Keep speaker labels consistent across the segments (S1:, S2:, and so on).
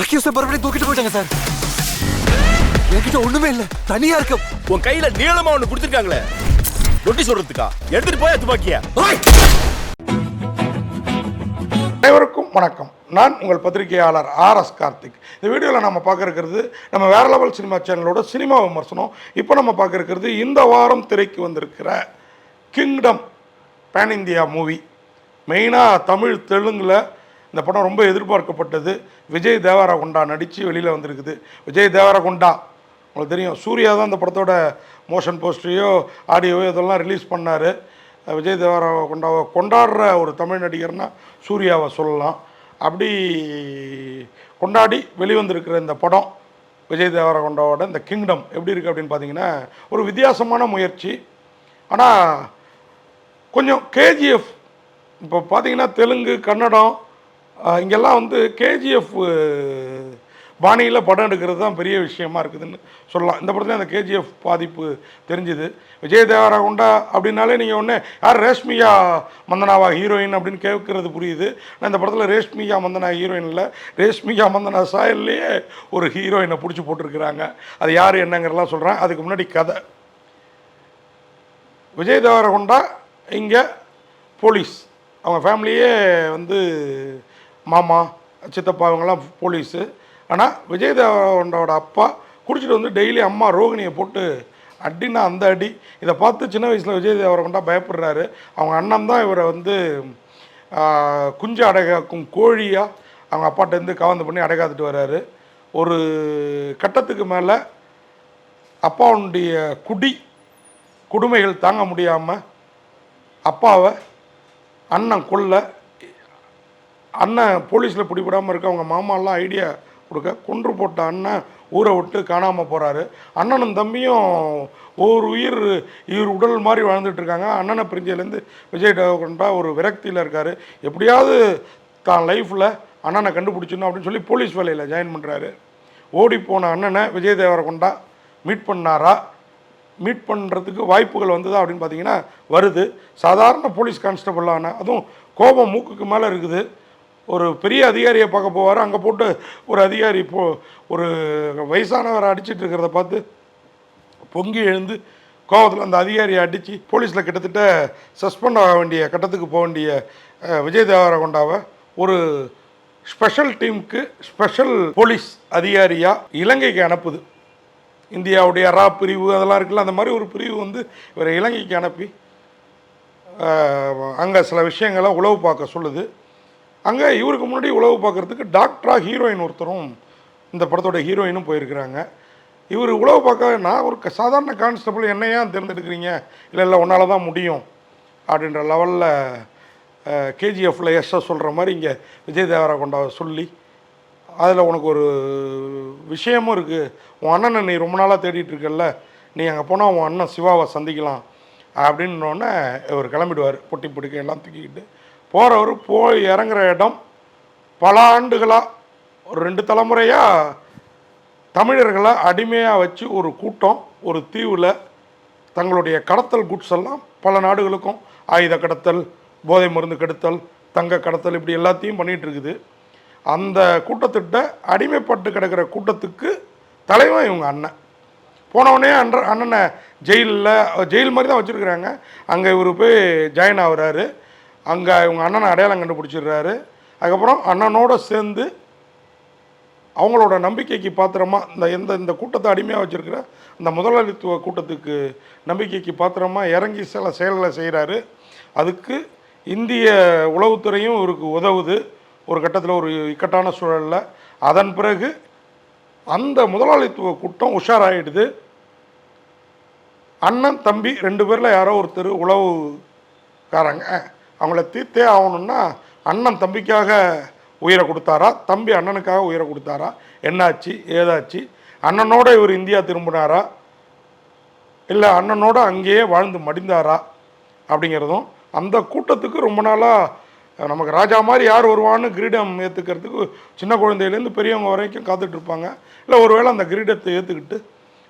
S1: அக்யூஸை மறுபடியும் தூக்கிட்டு போயிட்டாங்க சார். என்கிட்ட ஒண்ணுமே இல்ல. தனியா இருக்க.
S2: உன் கையில நீளமா ஒண்ணு கொடுத்துருக்காங்களே. நொட்டி சொல்றதுக்கா எடுத்துட்டு போய் துப்பாக்கிய!
S3: அனைவருக்கும் வணக்கம். நான் உங்கள் பத்திரிகையாளர் ஆர் எஸ் கார்த்திக். இந்த வீடியோவில் நம்ம பார்க்க இருக்கிறது நம்ம வேற லெவல் சினிமா சேனலோட சினிமா விமர்சனம். இப்போ நம்ம பார்க்க இருக்கிறது இந்த வாரம் திரைக்கு வந்திருக்கிற கிங்டம் பேன் இந்தியா மூவி மெயினாக தமிழ் தெலுங்கில் இந்த படம் ரொம்ப எதிர்பார்க்கப்பட்டது. விஜய் தேவரகுண்டா நடித்து வெளியில் வந்திருக்குது. விஜய் தேவரகுண்டா உங்களுக்கு தெரியும். சூர்யா தான் இந்த படத்தோட மோஷன் போஸ்டரையோ ஆடியோவோ இதெல்லாம் ரிலீஸ் பண்ணார். விஜய் தேவரகுண்டாவை கொண்டாடுற ஒரு தமிழ் நடிகர்னா சூர்யாவை சொல்லலாம். அப்படி கொண்டாடி வெளிவந்திருக்கிற இந்த படம் விஜய் தேவரகுண்டாவோட இந்த கிங்டம் எப்படி இருக்குது அப்படின்னு பார்த்தீங்கன்னா ஒரு வித்தியாசமான முயற்சி. ஆனால் கொஞ்சம் கேஜிஎஃப் இப்போ பார்த்தீங்கன்னா தெலுங்கு கன்னடம் இங்கெல்லாம் வந்து கேஜிஎஃப் பாணியில் படம் எடுக்கிறது தான் பெரிய விஷயமா இருக்குதுன்னு சொல்லலாம். இந்த படத்துல அந்த கேஜிஎஃப் பாதிப்பு தெரிஞ்சுது. விஜய் தேவராகுண்டா அப்படின்னாலே நீங்கள் ஒன்று யார் ரேஷ்மியா மந்தனாவா ஹீரோயின்? அப்படின்னு கேட்குறது புரியுது. ஆனால் இந்த படத்தில் ரேஷ்மியா மந்தனா ஹீரோயின் இல்லை. ரேஷ்மியா மந்தனா சாயல்லையே ஒரு ஹீரோயினை பிடிச்சி போட்டிருக்கிறாங்க. அது யார் என்னங்கிறலாம் சொல்கிறேன் அதுக்கு முன்னாடி கதை. விஜய் தேவராகுண்டா இங்கே போலீஸ். அவங்க ஃபேமிலியே வந்து மாமா சித்தப்பா இவங்கெல்லாம் போலீஸு. ஆனால் விஜயதேவனோட அப்பா குடிச்சிட்டு வந்து டெய்லி அம்மா ரோகிணியை போட்டு அடின்னா அந்த அடி. இதை பார்த்து சின்ன வயசில் விஜய் கொண்டா பயப்படுறாரு. அவங்க அண்ணன் தான் இவரை வந்து குஞ்சு அடைகாக்கும் கோழியாக அவங்க அப்பாட்டேருந்து கவர்ந்து பண்ணி அடகாத்துட்டு வர்றாரு ஒரு கட்டத்துக்கு மேலே அப்பாவுடைய குடி கொடுமைகள் தாங்க முடியாமல் அப்பாவை அண்ணன் கொல்ல அண்ணன் போலீஸில் பிடிபடாமல் இருக்க அவங்க மாமாலாம் ஐடியா கொடுக்க கொன்று போட்ட அண்ணன் ஊரை விட்டு காணாமல் போகிறாரு அண்ணனும் தம்பியும் ஒரு உயிர் இவர் உடல் மாதிரி வாழ்ந்துட்டு இருக்காங்க. அண்ணனை பிரிஞ்சதுலேருந்து விஜய் தேவகொண்டா ஒரு விரக்தியில் இருக்கார். எப்படியாவது தான் லைஃப்பில் அண்ணனை கண்டுபிடிச்சிடணும் அப்படின்னு சொல்லி போலீஸ் வேலையில் ஜாயின் பண்ணுறாரு ஓடி போன அண்ணனை விஜய் தேவரகொண்டா மீட் பண்ணாரா? மீட் பண்ணுறதுக்கு வாய்ப்புகள் வந்ததா அப்படின்னு பார்த்தீங்கன்னா வருது. சாதாரண போலீஸ் கான்ஸ்டபிளான அதுவும் கோபம் மூக்குக்கு மேலே இருக்குது. ஒரு பெரிய அதிகாரியை பார்க்க போவார். அங்கே போட்டு ஒரு அதிகாரி போ ஒரு வயசானவரை அடிச்சிட்டு இருக்கிறத பார்த்து பொங்கி எழுந்து கோவத்தில் அந்த அதிகாரியை அடித்து போலீஸில் கிட்டத்தட்ட சஸ்பெண்ட் ஆக வேண்டிய கட்டத்துக்கு போக வேண்டிய விஜய் தேவரகொண்டாவை ஒரு ஸ்பெஷல் டீமுக்கு ஸ்பெஷல் போலீஸ் அதிகாரியாக இலங்கைக்கு அனுப்புது. இந்தியாவுடைய ரா பிரிவு அதெல்லாம் இருக்குல்ல அந்த மாதிரி ஒரு பிரிவு வந்து இவரை இலங்கைக்கு அனுப்பி அங்கே சில விஷயங்களை உளவு பார்க்க சொல்லுது. அங்கே இவருக்கு முன்னாடி உளவு பார்க்குறதுக்கு டாக்டராக ஹீரோயின் ஒருத்தரும் இந்த படத்தோட ஹீரோயினும் போயிருக்கிறாங்க. இவர் உளவு பார்க்க நான் ஒரு க- சாதாரண கான்ஸ்டபிள் என்ன ஏன் தேர்ந்தெடுக்கிறீங்க? இல்லை இல்லை உன்னால் தான் முடியும். அப்படின்ற லெவலில் கேஜிஎஃப்ல எஸ்எஸ் சொல்கிற மாதிரி இங்கே விஜய் தேவரா கொண்டா சொல்லி அதில் உனக்கு ஒரு விஷயமும் இருக்குது உன் அண்ணனை நீ ரொம்ப நாளாக தேடிட்டு இருக்கல்ல நீ அங்கே போனால் உன் அண்ணன் சிவாவை சந்திக்கலாம். அப்படின்னோடனே இவர் கிளம்பிடுவார் பொட்டி பிடிக்க எல்லாம் தூக்கிக்கிட்டு. போகிறவர் போய் இறங்குற இடம் பல ஆண்டுகளாக ஒரு ரெண்டு தலைமுறையாக தமிழர்களை அடிமையாக வச்சு ஒரு கூட்டம் ஒரு தீவில் தங்களுடைய கடத்தல் குட்ஸ் எல்லாம் பல நாடுகளுக்கும் ஆயுத கடத்தல் போதை மருந்து கடத்தல் தங்க கடத்தல் இப்படி எல்லாத்தையும் பண்ணிகிட்டு இருக்குது. அந்த கூட்டத்திட்ட அடிமைப்பட்டு கிடக்கிற கூட்டத்துக்கு தலைவன் இவங்க அண்ணன். போனவொடனே அன்ற அண்ணனை ஜெயிலில் ஜெயில் மாதிரி தான் வச்சுருக்குறாங்க. அங்கே இவர் போய் ஜாயின் ஆகுறாரு. அங்கே இவங்க அண்ணனை அடையாளம் கண்டுபிடிச்சிடுறாரு. அதுக்கப்புறம் அண்ணனோடு சேர்ந்து அவங்களோட நம்பிக்கைக்கு பாத்திரமா இந்த எந்த இந்த கூட்டத்தை அடிமையாக வச்சுருக்கிற இந்த முதலாளித்துவ கூட்டத்துக்கு நம்பிக்கைக்கு பாத்திரமா இறங்கி சில செயல்களை செய்கிறாரு அதுக்கு இந்திய உளவுத்துறையும் இவருக்கு உதவுது. ஒரு கட்டத்தில் ஒரு இக்கட்டான சூழலில். அதன் பிறகு அந்த முதலாளித்துவ கூட்டம் உஷாராயிடுது. அண்ணன் தம்பி ரெண்டு பேரில் யாரோ ஒருத்தர் உளவுக்காரங்க. அவங்கள தீர்த்தே ஆகணும்னா அண்ணன் தம்பிக்காக உயிரை கொடுத்தாரா? தம்பி அண்ணனுக்காக உயிரை கொடுத்தாரா? என்னாச்சு? ஏதாச்சு? அண்ணனோட இவர் இந்தியா திரும்பினாரா? இல்லை அண்ணனோட அங்கேயே வாழ்ந்து மடிந்தாரா? அப்படிங்கிறதும் அந்த கூட்டத்துக்கு ரொம்ப நாளாக நமக்கு ராஜா மாதிரி யார் வருவான்னு கிரீடம் ஏற்றுக்கிறதுக்கு சின்ன குழந்தையிலேருந்து பெரியவங்க வரைக்கும் காத்துட்ருப்பாங்க இல்லை ஒருவேளை அந்த கிரீடத்தை ஏற்றுக்கிட்டு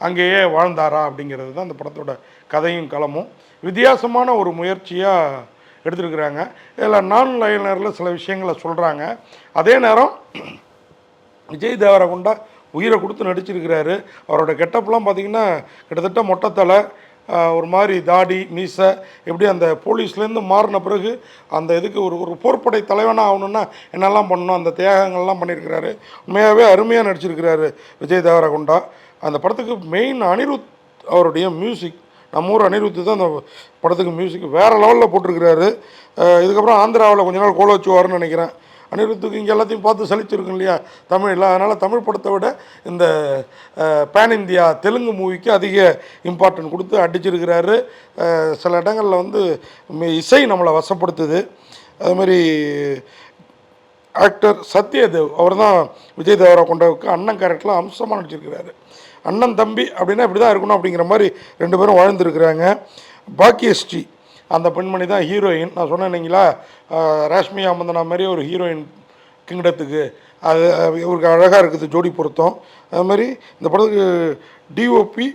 S3: அங்கேயே வாழ்ந்தாரா அப்படிங்கிறது தான் அந்த படத்தோட கதையும் களமும். வித்தியாசமான ஒரு முயற்சியாக எடுத்துருக்குறாங்க. இதில் நான் லைனரில் சில விஷயங்களை சொல்கிறாங்க அதே நேரம் விஜய் தேவரகுண்டா உயிரை கொடுத்து நடிச்சிருக்கிறாரு. அவரோட கெட்டப்லாம் பார்த்தீங்கன்னா கிட்டத்தட்ட மொட்டைத்தலை ஒரு மாதிரி தாடி மீசை எப்படி அந்த போலீஸ்லேருந்து மாறின பிறகு அந்த இதுக்கு ஒரு ஒரு போர்ப்படை தலைவனாக ஆகணும்னா என்னெல்லாம் பண்ணணும் அந்த தியாகங்கள்லாம் பண்ணியிருக்கிறாரு. உண்மையாகவே அருமையாக நடிச்சிருக்கிறாரு விஜய் தேவரகுண்டா. அந்த படத்துக்கு மெயின் அனிருத் அவருடைய மியூசிக் நம்ம ஊர் அனிருத்து தான் அந்த படத்துக்கு மியூசிக் வேறு லெவலில் போட்டிருக்கிறாரு. இதுக்கப்புறம் ஆந்திராவில் கொஞ்ச நாள் கோல வச்சுவார்னு நினைக்கிறேன். அனிருத்துக்கு இங்கே எல்லாத்தையும் பார்த்து சலிச்சிருக்கும் இல்லையா? தமிழில் அதனால் தமிழ் படத்தை விட இந்த பேன் இந்தியா தெலுங்கு மூவிக்கு அதிக இம்பார்ட்டன்ட் கொடுத்து அடிச்சிருக்கிறாரு. சில இடங்களில் வந்து இசை நம்மளை வசப்படுத்துது. அதுமாரி ஆக்டர் சத்யதேவ் அவர் தான் விஜய் தேவரகொண்டாவுக்கு அண்ணன் கேரக்டரில் அம்சமாக நடிச்சிருக்கிறாரு. அண்ணன் தம்பி அப்படின்னா இப்படி தான் இருக்கணும் அப்படிங்கிற மாதிரி ரெண்டு பேரும் வாழ்ந்துருக்கிறாங்க. பாக்கியஸ்ரீ அந்த பெண்மணி தான் ஹீரோயின் நான் சொன்னேன் இல்லைங்களா? ரேஷ்மி அமந்தனா மாதிரி ஒரு ஹீரோயின் கிங்டத்துக்கு. அது இவருக்கு அழகாக இருக்குது ஜோடி பொருத்தம். அது மாதிரி இந்த படத்துக்கு டிஓபி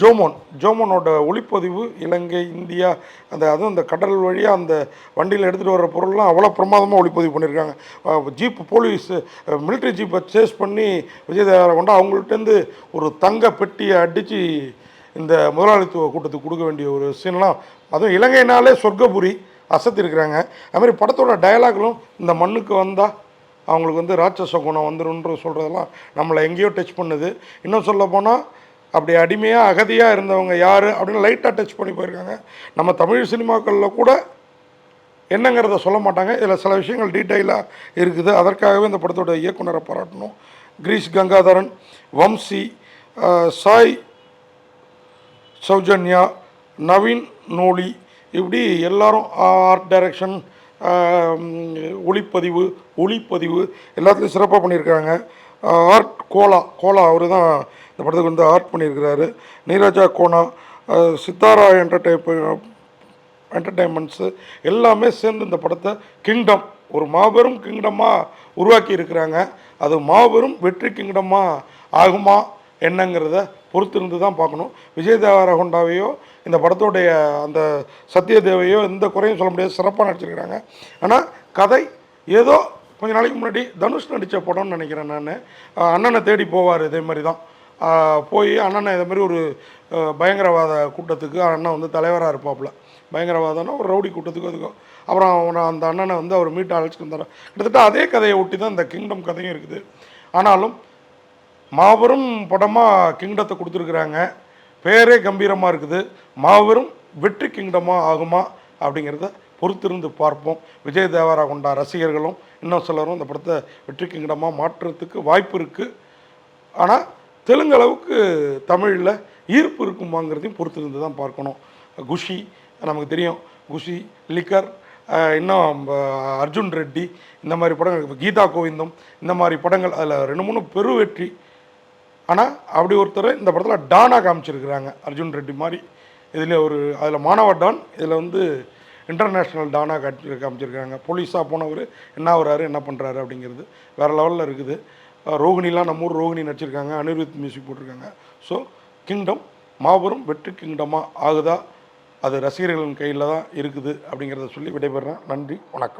S3: ஜோமோன். ஜோமோனோட ஒளிப்பதிவு இலங்கை இந்தியா அந்த அதுவும் அந்த கடல் வழியாக அந்த வண்டியில் எடுத்துகிட்டு வர பொருள்லாம் அவ்வளோ பிரமாதமாக ஒளிப்பதிவு பண்ணியிருக்காங்க. ஜீப் போலீஸ் மிலிட்ரி ஜீப்பை சேஸ் பண்ணி விஜய் தேவரை கொண்டு அவங்கள்ட்டேருந்து ஒரு தங்க பெட்டியை அடித்து இந்த முதலாளித்துவ கூட்டத்துக்கு கொடுக்க வேண்டிய ஒரு சீன்லாம். அதுவும் இலங்கைனாலே சொர்க்கபுரி அசத்திருக்கிறாங்க அதுமாதிரி படத்தோட டயலாக்களும் இந்த மண்ணுக்கு வந்தால் அவங்களுக்கு வந்து ராட்சச குணம் வந்துடும் சொல்கிறதெல்லாம் நம்மளை எங்கேயோ டச் பண்ணுது. இன்னும் சொல்ல போனால் அப்படி அடிமையாக அகதியாக இருந்தவங்க யார் அப்படின்னு லைட்டாக டச் பண்ணி போயிருக்காங்க. நம்ம தமிழ் சினிமாக்களில் கூட என்னங்கிறத சொல்ல மாட்டாங்க. இதில் சில விஷயங்கள் டீட்டெயிலாக இருக்குது. அதற்காகவே இந்த படத்தோட இயக்குனரை பாராட்டணும். கிரீஷ் கங்காதரன் வம்சி சாய் சௌஜன்யா நவீன் நூலி இப்படி எல்லாரும் ஆர்ட் டைரக்ஷன் ஒளிப்பதிவு ஒளிப்பதிவு எல்லாத்துலேயும் சிறப்பாக பண்ணியிருக்காங்க. ஆர்ட் கோலா கோலா அவர் தான் இந்த படத்துக்கு வந்து ஆர்ட் பண்ணியிருக்கிறாரு. நீரஜா கோனா சித்தாரா என்டர்டைப் என்டர்டைன்மெண்ட்ஸு எல்லாமே சேர்ந்து இந்த படத்தை கிங்டம் ஒரு மாபெரும் கிங்டமாக உருவாக்கி இருக்கிறாங்க. அது மாபெரும் வெற்றி கிங்டமாக ஆகுமா என்னங்கிறத பொறுத்திருந்து தான் பார்க்கணும். விஜய் தேவரகொண்டாவையோ இந்த படத்தோடைய அந்த சத்யதேவையோ எந்த குறையும் சொல்ல முடியாது. சிறப்பாக நடிச்சிருக்கிறாங்க. ஆனால் கதை ஏதோ கொஞ்ச நாளைக்கு முன்னாடி தனுஷ் நடித்த படம்னு நினைக்கிறேன் நான். அண்ணனை தேடி போவார் இதே மாதிரி தான். போய் அண்ணனை இதே மாதிரி ஒரு பயங்கரவாத கூட்டத்துக்கு அண்ணன் வந்து தலைவராக இருப்பாப்புல. பயங்கரவாதம்னா ஒரு ரவுடி கூட்டத்துக்கு அதுக்கும் அப்புறம் அவனை அந்த அண்ணனை வந்து அவர் மீட்டு அழைச்சிட்டு வந்தார். கிட்டத்தட்ட அதே கதையை ஒட்டி தான் இந்த கிங்டம் கதையும் இருக்குது. ஆனாலும் மாபெரும் படமாக கிங்டத்தை கொடுத்துருக்குறாங்க. பேரே கம்பீரமாக இருக்குது. மாபெரும் வெற்றி கிங்டமாக ஆகுமா? அப்படிங்கிறத பொறுத்திருந்து பார்ப்போம். விஜய் தேவரா கொண்டா ரசிகர்களும் இன்னும் சிலரும் இந்த படத்தை வெற்றி கிங்டமாக மாற்றுறதுக்கு வாய்ப்பு இருக்குது ஆனால் தெலுங்கு அளவுக்கு தமிழில் ஈர்ப்பு இருக்குமாங்கிறதையும் பொறுத்திருந்து தான் பார்க்கணும். குஷி நமக்கு தெரியும். குஷி லிக்கர் இன்னும் அர்ஜுன் ரெட்டி இந்த மாதிரி படங்கள் கீதா கோவிந்தம் இந்த மாதிரி படங்கள் அதில் ரெண்டு மூணு பெரு வெற்றி ஆனால் அப்படி ஒருத்தர் இந்த படத்தில் டானா காமிச்சிருக்கிறாங்க அர்ஜுன் ரெட்டி மாதிரி. இதில் ஒரு அதில் மாணவ டான் இதில் வந்து இன்டர்நேஷ்னல் டானாக காட்சி காமிச்சிருக்காங்க. போலீஸாக போனவர் என்ன வராரு என்ன பண்ணுறாரு அப்படிங்கிறது வேறு லெவலில் இருக்குது. ரோகிணிலாம் நம்ம ஊர் ரோகிணி நடிச்சிருக்காங்க அனிருத் மியூசிக் போட்டிருக்காங்க. ஸோ கிங்டம் மாபெரும் வெற்றி கிங்டமாக ஆகுதா? அது ரசிகர்களின் கையில் தான் இருக்குது அப்படிங்கிறத சொல்லி விடைபெறுறேன். நன்றி வணக்கம்.